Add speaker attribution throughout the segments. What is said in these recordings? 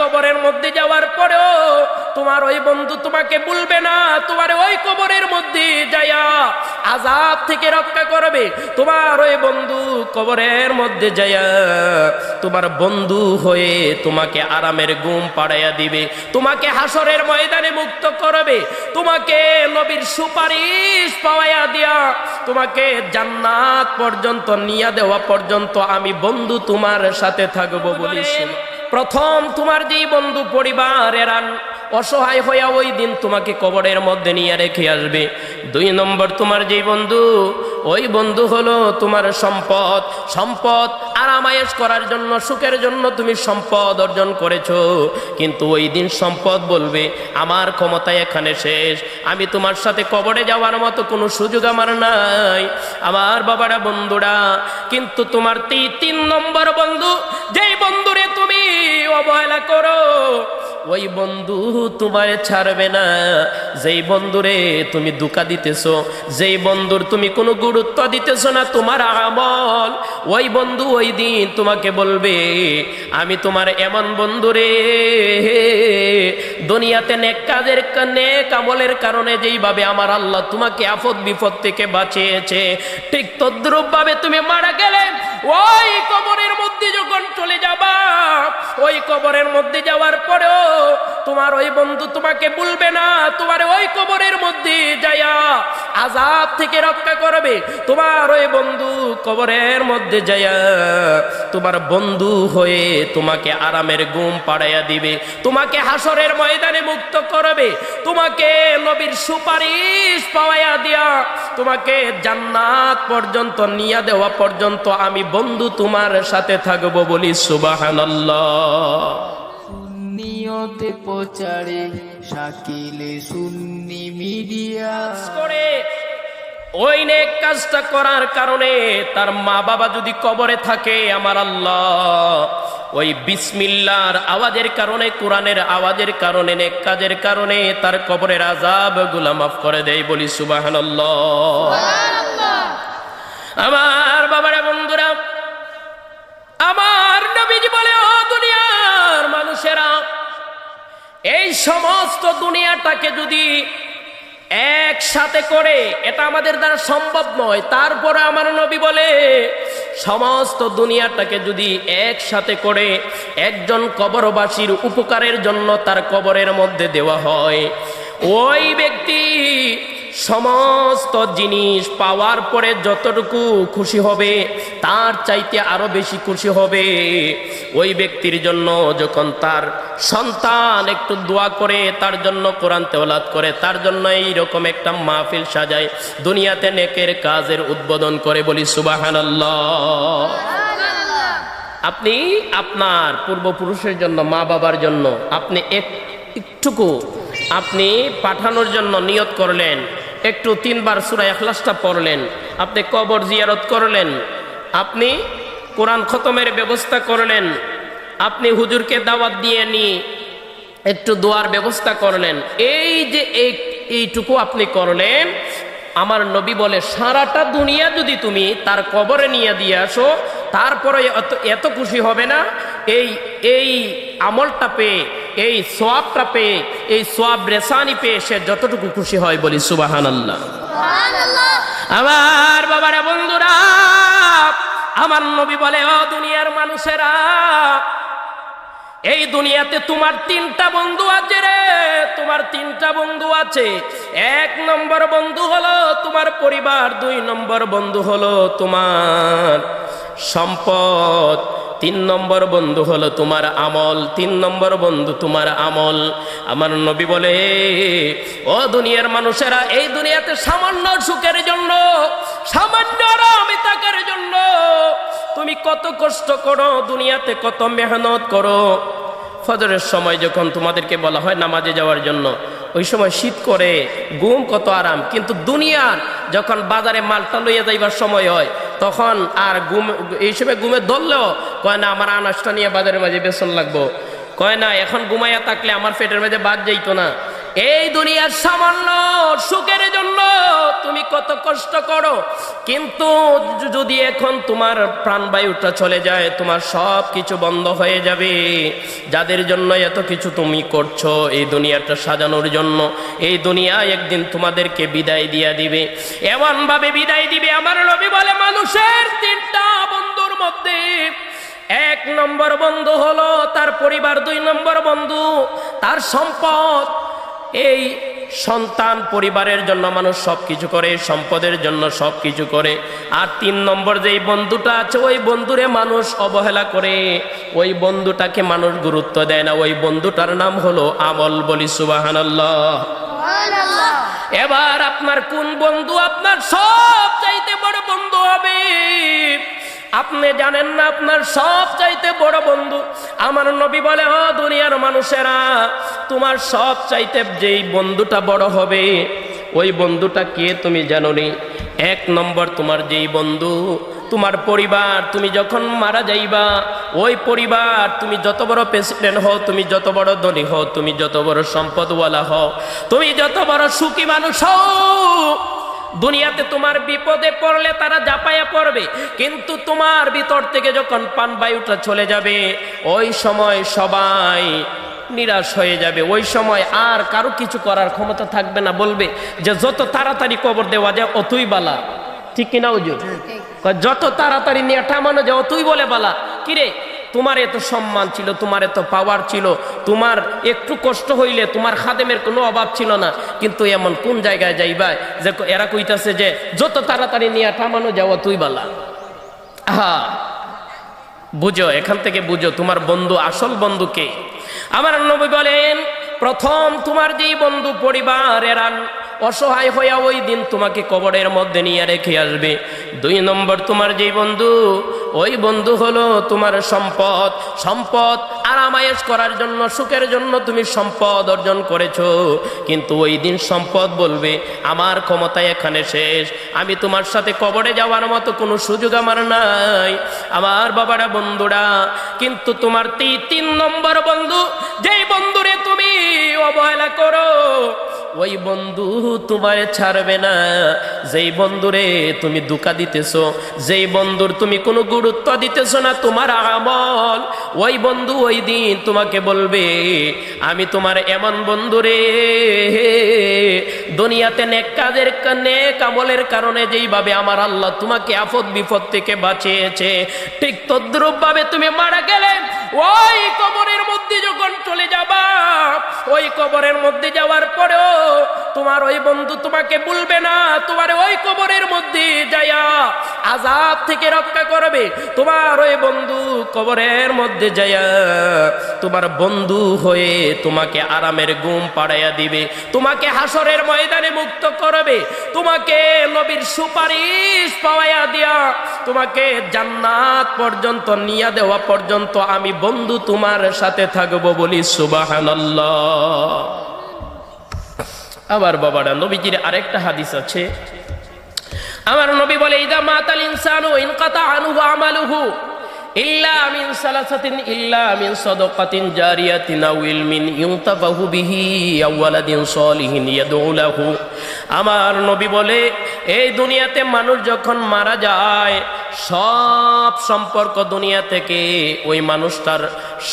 Speaker 1: কবরের মধ্যে যাওয়ার পরেও তোমার ওই বন্ধু তোমাকে বলবে না তোমার ওই কবরের মধ্যে যাইয়া আজাব থেকে রক্ষা করবে। তোমার ওই বন্ধু কবরের মধ্যে যাইয়া তোমার বন্ধু হয়ে তোমাকে আরামের ঘুম পাড়াইয়া দিবে তোমাকে হাসরের ময়দানে মুক্ত করবে তোমাকে নবীর সুপারিশ পাওয়াইয়া দিয়া তোমাকে জান্নাত পর্যন্ত নিয়া দেওয়া পর্যন্ত আমি বন্ধু তোমার সাথে থাকব বলিস প্রথম তোমার যেই বন্ধু পরিবার এরা অসহায় হইয়া ওই দিন তোমাকে কবরের মধ্যে নিয়ে রেখে আসবে। দুই নম্বর তোমার যেই বন্ধু, ওই বন্ধু হলো তোমার সম্পদ। সম্পদ আরামায়েশ করার জন্য, সুখের জন্য তুমি সম্পদ অর্জন করেছ। কিন্তু ওই দিন সম্পদ বলবে, আমার ক্ষমতা এখানে শেষ। আমি তোমার সাথে কবরে যাওয়ার মতো কোনো সুযোগ আমার নাই। আমার বাবারা, বন্ধুরা, কিন্তু তোমার তিন নম্বর বন্ধু, যেই বন্ধুরে অবহেলা করো। ওই বন্ধু তোমায় ছাড়বে না। যেই বন্ধুরে তুমি দুকা দিতেছ, যেই বন্ধুর তুমি কোনো গুরুত্ব দিতেছ না তোমার আমল, ওই বন্ধু ওই দিন তোমাকে বলবে, আমি তোমার এমন বন্ধুরে, দুনিয়াতে নেক কাজের নেক আমলের কারণে যেইভাবে আমার আল্লাহ তোমাকে আফত বিপদ থেকে বাঁচিয়েছে, ঠিক তদ্রুপ ভাবে তুমি মারা গেলে ওই কবরের মধ্যে যখন চলে যাবা, ওই কবরের মধ্যে যাওয়ার পরেও তোমার ওই বন্ধু তোমাকে বলবে না, তোমার ওই কবরের মধ্যে যাইয়া আজাব থেকে রক্ষা করবে। তোমার ওই বন্ধু কবরের মধ্যে যাইয়া তোমার বন্ধু হয়ে তোমাকে আরামের ঘুম পাড়াইয়া দিবে, তোমাকে হাসরের ময়দানে মুক্ত করবে, তোমাকে নবীর সুপারিশ পাওয়াইয়া দিয়া, তোমাকে জান্নাত পর্যন্ত নিয়ে দেওয়া পর্যন্ত আমি বন্ধু তোমার সাথে থাকব বলি সুবাহানাল্লাহ।
Speaker 2: সুন্নিয়তে প্রচারে শাকিলে সুন্নি মিডিয়া।
Speaker 1: করে ওই নেক কাজটা করার কারণে তার মা বাবা যদি কবরে থাকে আমার আল্লাহ ওই বিসমিল্লার আওয়াজের কারণে কোরআনের আওয়াজের কারণে নেক কাজের কারণে তার কবরের আজাবগুলা মাফ করে দেয় বলি সুবাহানাল্লাহ। আমার বাবারা বন্ধুরা এই সমস্ত দুনিয়াটাকে যদি একসাথে করে, এটা আমাদের দ্বারা সম্ভব নয়। তারপরে আমার নবী বলে, সমস্ত দুনিয়াটাকে যদি একসাথে করে, একজন কবরবাসীর উপকারের জন্য তার কবরের মধ্যে দেওয়া হয়। ওই ব্যক্তি সমস্ত জিনিস পাওয়ার পরে যতটুকু খুশি হবে তার চাইতে আরও বেশি খুশি হবে। ওই ব্যক্তির জন্য যখন তার সন্তান একটু দোয়া করে তার জন্য কোরআন তেওলাদ করে তার জন্য এইরকম একটা মাহফিল সাজায় দুনিয়াতে নেকের কাজের উদ্বোধন করে বলি সুবাহানাল্লাহ। আপনি আপনার পূর্বপুরুষের জন্য মা বাবার জন্য আপনি এক একটুকু আপনি পাঠানোর জন্য নিয়ত করলেন একটু তিনবার সুরা এখলাসটা পড়লেন। আপনি কবর জিয়ারত করলেন। আপনি কোরআন খতমের ব্যবস্থা করলেন। আপনি হুজুরকে দাওয়াত দিয়ে নি, একটু দোয়ার ব্যবস্থা করলেন। এই যে এই এইটুকু আপনি করলেন, আমার নবী বলে, সারাটা দুনিয়া যদি তুমি তার কবরে নিয়ে দিয়ে আসো, তারপরে এত খুশি হবে না? এই এই আমলটা পেয়ে এই সোয়াবটা পেয়ে এই সোয়াব রেসানি পেয়ে সে যতটুকু খুশি হয় বলি সুবাহান আল্লাহ আমার বাবারা বন্ধুরা আমার নবী বলে ও দুনিয়ার মানুষেরা এই দুনিয়াতে তোমার তিনটা বন্ধু আছে রে তোমার তিনটা বন্ধু আছে। এক নম্বর বন্ধু হলো তোমার পরিবার দুই নম্বর বন্ধু হলো তোমার সম্পদ। তিন নম্বর বন্ধু হলো তোমার আমল, তিন নম্বর বন্ধু তোমার আমল। আমার নবী বলে, ও দুনিয়ার মানুষেরা, এই দুনিয়াতে সামান্য সুখের জন্য, সামান্য আরামিতাকের জন্য তুমি কত কষ্ট করো, দুনিয়াতে কত মেহনত করো। ফজরের সময় যখন তোমাদেরকে বলা হয় নামাজে যাওয়ার জন্য, ওই সময় শীত করে, ঘুম কত আরাম। কিন্তু দুনিয়ার যখন বাজারে মালটা লইয়া যাইবার সময় হয়, তখন আর ঘুম, এই সময় ঘুমে ধরলেও কয় না, আমার আনাজটা নিয়ে বাজারের মাঝে বেসন লাগবো। কয় না, এখন ঘুমাইয়া থাকলে আমার পেটের মাঝে বাদ যাইতো না। এই দুনিয়ার সামান্য সুখের জন্য তুমি কত কষ্ট করো। কিন্তু যদি এখন তোমার প্রাণবায়ুটা চলে যায়, তোমার সব কিছু বন্ধ হয়ে যাবে। যাদের জন্য এত কিছু তুমি করছ, এই দুনিয়াটা সাজানোর জন্য, এই দুনিয়া একদিন তোমাদেরকে বিদায় দিয়া দিবে। এমনভাবে বিদায় দিবে, আমার নবী বলে, মানুষের তিনটা বন্ধুর মধ্যে এক নম্বর বন্ধু হলো তার পরিবার দুই নম্বর বন্ধু তার সম্পদ। এই সন্তান পরিবারের জন্য মানুষ সব কিছু করে সম্পদের জন্য সব কিছু করে। আর তিন নম্বর যেই বন্ধুটা আছে ওই বন্ধুরে মানুষ অবহেলা করে। ওই বন্ধুটাকে মানুষ গুরুত্ব দেয় না। ওই বন্ধুটার নাম হলো আমল বলি সুবাহানাল্লাহ। এবার আপনার কোন বন্ধু আপনার সব চাইতে বড় বন্ধু হবে? আপনি জানেন না, আপনার সব চাইতে বড় বন্ধু। আমার নবী বলে ও দুনিয়ার মানুষেরা, তোমার সব চাইতে যেই বন্ধুটা বড় হবে, ওই বন্ধুটা কে তুমি জানো নি এক নম্বর তোমার যেই বন্ধু, তোমার পরিবার, তুমি যখন মারা যাইবা, ওই পরিবার, তুমি যত বড় প্রেসিডেন্ট হও, তুমি যত বড় ধনী হও, তুমি যত বড় সম্পদওয়ালা হও, তুমি যত বড় সুখী মানুষ হও দুনিয়াতে তোমার বিপদে পড়লে তারা জাপায়া পড়বে কিন্তু তোমার ভিতর থেকে যখন পান বায়ুটা চলে যাবে ওই সময় সবাই নিরাশ হয়ে যাবে। ওই সময় আর কারও কিছু করার ক্ষমতা থাকবে না বলবে যে যত তাড়াতাড়ি কবর দেওয়া যায় অতই বালা। ঠিক কিনা ওজুর যত তাড়াতাড়ি নিয়ে টামানো যায় অতই বলে বালা। কিরে তোমার এত সম্মান ছিল, তোমার এত পাওয়ার ছিল, তোমার একটু কষ্ট হইলে তোমার খাদেমের কোনো অভাব ছিল না। কিন্তু এমন কোন জায়গায় যাইবা, যে এরা কইতাছে যে, যত তাড়াতাড়ি নিয়ে টামানো যাওয়া তুই বালা। হা বুঝো, এখান থেকে বুঝো, তোমার বন্ধু, আসল বন্ধুকে আমার নবী বলেন, প্রথম তোমার যেই বন্ধু পরিবার এরা অসহায় হইয়া ওই দিন তোমাকে কবরের মধ্যে নিয়ে রেখে আসবে। দুই নম্বর, তোমার যেই বন্ধু, ওই বন্ধু হলো তোমার সম্পদ। সম্পদ আরামায়েশ করার জন্য, সুখের জন্য তুমি সম্পদ অর্জন করেছ। কিন্তু ওই দিন সম্পদ বলবে, আমার ক্ষমতা এখানে শেষ। আমি তোমার সাথে কবরে যাওয়ার মতো কোনো সুযোগ আমার নাই। আমার বাবারা, বন্ধুরা, কিন্তু তোমার তিন নম্বর বন্ধু, যেই বন্ধুরে তুমি অবহেলা করো ওই বন্ধু তোমায় ছাড়বে না। যেই বন্ধুরে তুমি দুকা দিতেছ, যেই বন্ধুর তুমি কোনো গুরুত্ব দিতেছ না তোমার আমল, ওই বন্ধু ওই দিন তোমাকে বলবে, আমি তোমার এমন বন্ধুরে, দুনিয়াতে নেক কাজের নেক আমলের কারণে যেইভাবে আমার আল্লাহ তোমাকে আফত বিপদ থেকে বাঁচিয়েছে, ঠিক তদ্রুপ ভাবে তুমি মারা গেলে ওই কবরের মধ্যে যখন চলে যাবা, ওই কবরের মধ্যে যাওয়ার পরেও তোমার ওই বন্ধু তোমাকে বলবে না, তোমার ওই কবরের মধ্যে যাইয়া আজাব থেকে রক্ষা করবে। তোমার ওই বন্ধু কবরের মধ্যে যাইয়া তোমার বন্ধু হয়ে তোমাকে আরামের ঘুম পাড়াইয়া দিবে। তোমাকে হাসরের ময়দানে মুক্ত করবে। তোমাকে নবীর সুপারিশ পাওয়াইয়া দিয়া তোমাকে জান্নাত পর্যন্ত নিয়া দেওয়া পর্যন্ত আমি বন্ধু তোমার সাথে থাকব বলি সুবাহানাল্লাহ। আবার বাবারা, নবীজির আরেকটা হাদিস আছে। আমার নবী বলে, ইদা মাতাল ইনসানু ইনকাতা আনুহু আমালুহু ইল্লা মিন সালাসাতিন ইল্লা মিন সাদাকাতিন জারিয়াতিন আও ইলমিন ইউনতাফাহু বিহি আও ওয়ালাদিন সালিহিন ইয়াদউ লাহু। আমার নবী বলে, এই দুনিয়াতে মানুষ যখন মারা যায়, সব সম্পর্ক দুনিয়া থেকে ওই মানুষটার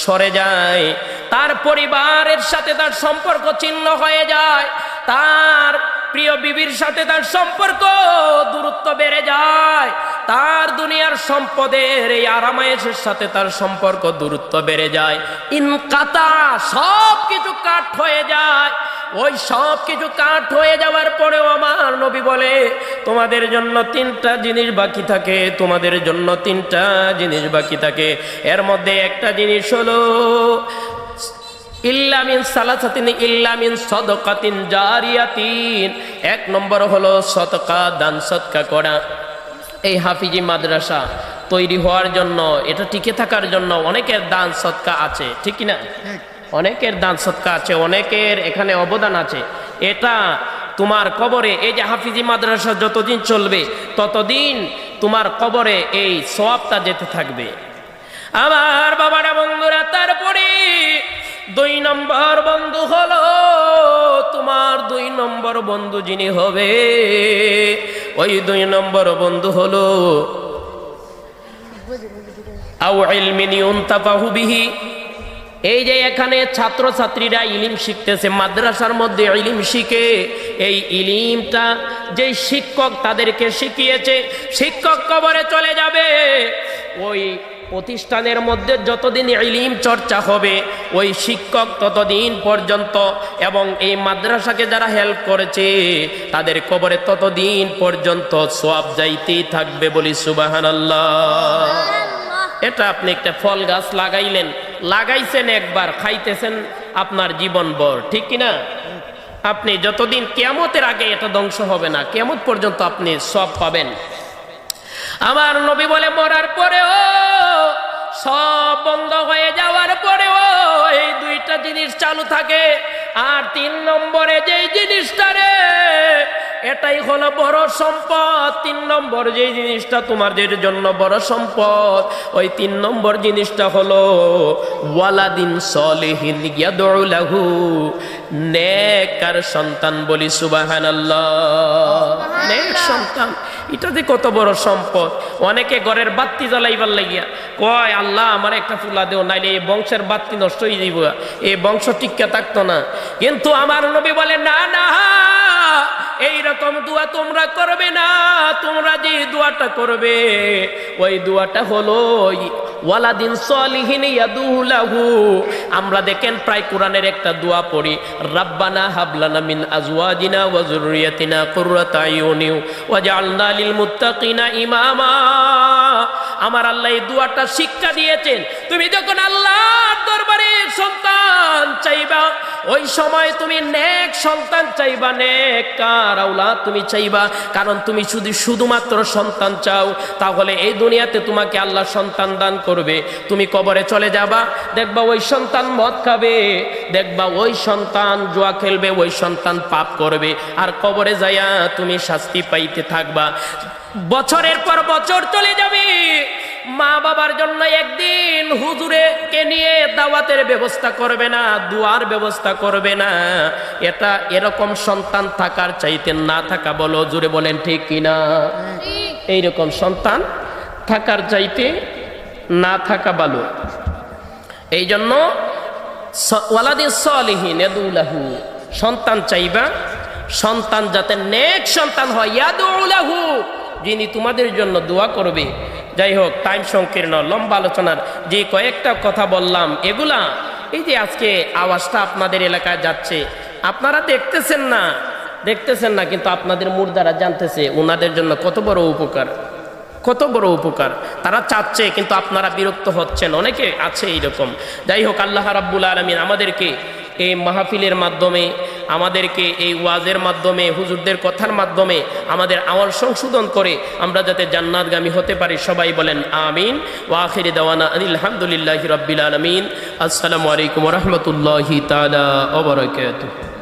Speaker 1: সরে যায়। তার পরিবারের সাথে তার সম্পর্ক ছিন্ন হয়ে যায়। তার প্রিয় বিবির সাথে তার সম্পর্ক দূরত্ব বেড়ে যায়। তার দুনিয়ার সম্পদের এই আরামায়েশের সাথে তার সম্পর্ক দূরত্ব বেড়ে যায়। ইনকাতা সব কিছু কাঠ হয়ে যায়। ওই সব কিছু কাঠ হয়ে যাওয়ার পরেও আমার নবী বলে, তোমাদের জন্য তিনটা জিনিস বাকি থাকে, তোমাদের জন্য তিনটা জিনিস বাকি থাকে। এর মধ্যে একটা জিনিস হলো ইল্লামিন সালাসাতিন ইল্লামিন সদকাতিন জারিয়াতিন। এক নম্বর হলো সদকা দান সৎকা করা। এই হাফিজি মাদ্রাসা তৈরি হওয়ার জন্য এটা টিকে থাকার জন্য অনেকের দান সৎকা আছে ঠিক কি না অনেকের দান সৎকা আছে অনেকের এখানে অবদান আছে। এটা তোমার কবরে এই যে হাফিজি মাদ্রাসা যতদিন চলবে ততদিন তোমার কবরে এই সওয়াবটা যেতে থাকবে। আমার বাবারা বন্ধুরা তারপরে দুই নম্বর বন্ধু হলো তোমার দুই নম্বর বন্ধু যিনি হবে। ওই দুই নম্বর বন্ধু হলো বিহি। এই যে এখানে ছাত্রছাত্রীরা ইলিম শিখতেছে, মাদ্রাসার মধ্যে ইলিম শিখে, এই ইলিমটা যে শিক্ষক তাদেরকে শিখিয়েছে, শিক্ষক কবরে চলে যাবে। ওই প্রতিষ্ঠানের মধ্যে যতদিন ইলিম চর্চা হবে ওই শিক্ষক ততদিন পর্যন্ত এবং এই মাদ্রাসাকে যারা হেল্প করেছে তাদের কবরে ততদিন পর্যন্ত সব যাইতেই থাকবে বলি সুবাহান এটা আপনি একটা ফল গাছ লাগাইলেন লাগাইছেন একবার খাইতেছেন আপনার জীবন ভর ঠিক কিনা আপনি যতদিন কেমতের আগে এটা ধ্বংস হবে না কেমত পর্যন্ত আপনি সব পাবেন। আমার নবী বলে মরার পরেও সব বন্ধ হয়ে যাওয়ার পরেও এই দুইটা জিনিস চালু থাকে। আর তিন নম্বরে যেই জিনিসটা রে এটাই হলো বড় সম্পদ। তিন নম্বর যে জিনিসটা তোমাদের জন্য বড় সম্পদ ওই তিন নম্বর জিনিসটা হলো ওয়ালাদিন সলিহিন ইয়াদুলাহু নেকার সন্তান বলি সুবহানাল্লাহ। নেক সন্তান। এটা যে কত বড় সম্পদ। অনেকে ঘরের বাত্তি জ্বালাইবার লাগিয়া কয়, আল্লাহ, আমার একটা ফুলা দেও, নাইলে এই বংশের বাত্তি নষ্ট হয়ে যাইব। এই বংশ টিকা থাকতো না। কিন্তু আমার নবী বলে না না, এইরকম দোয়া তোমরা করবে না, তোমরা যে দোয়াটা করবে, ওই দোয়াটা হলো ওয়ালাদিন সলিহিন লাহু। আমরা দেখেন প্রায় কোরআনের একটা দোয়া পড়ি, রাব্বানা হাবলানা মিন আজওয়াজিনা ওয়া যুররিয়াতিনা কুররাতা আয়ুনি ওয়াজআলনা লিল মুত্তাকিনা ইমামা। আমার আল্লাহ এই দোয়াটা শিক্ষা দিয়েছেন। তুমি যখন আল্লাহর দরবারে সন্তান চাইবা, ওই সময় তুমি নেক সন্তান চাইবা নেক কার আওলাদ তুমি চাইবা। কারণ তুমি শুধু শুধুমাত্র সন্তান চাও, তাহলে এই দুনিয়াতে তোমাকে আল্লাহ সন্তান দান করবে। তুমি কবরে চলে যাবা, দেখবা ওই সন্তান মদ খাবে, দেখবা ওই সন্তান জুয়া খেলবে, ওই সন্তান পাপ করবে। আর কবরে যাইয়া তুমি শাস্তি পাইতে থাকবা। বছরের পর বছর চলে যাবে। মা বাবার জন্য একদিন হুজুরে কে নিয়ে দাওয়াতের ব্যবস্থা করবে না দুয়ার ব্যবস্থা করবে না। এটা এরকম সন্তান থাকার চাইতে না থাকা বলো জুড়ে বলেন ঠিক কিনা এইরকম সন্তান থাকার চাইতে না থাকা ভালো। এই জন্য স- ওয়ালাদিন সলিহিন এদুলাহু সন্তান চাইবা সন্তান যাতে নেক সন্তান হয় ইয়াদুলাহু যিনি তোমাদের জন্য দোয়া করবে। যাই হোক টাইম সংকীর্ণ, লম্বা আলোচনার যে কয়েকটা কথা বললাম, এগুলা এই যে আজকে আওয়াজটা আপনাদের এলাকায় যাচ্ছে, আপনারা দেখতেছেন না দেখতেছেন না, কিন্তু আপনাদের মুর্দারা জানতেছে ওনাদের জন্য কত বড় উপকার, কত বড় উপকার। তারা চাচ্ছে, কিন্তু আপনারা বিরক্ত হচ্ছেন, অনেকে আছে এইরকম। যাই হোক আল্লাহ রাব্বুল আলমিন আমাদেরকে এই মাহফিলের মাধ্যমে আমাদেরকে এই ওয়াজের মাধ্যমে, হুজুরদের কথার মাধ্যমে আমাদের আমল সংশোধন করে আমরা যাতে জান্নাতগামী হতে পারি। সবাই বলেন আমিন। ওয়াখির দাওয়ানা আলহামদুলিল্লাহ রব্বিল আলমিন। আসসালামু আলাইকুম রহমতুল্লাহি তালা ওবরাকাতুহ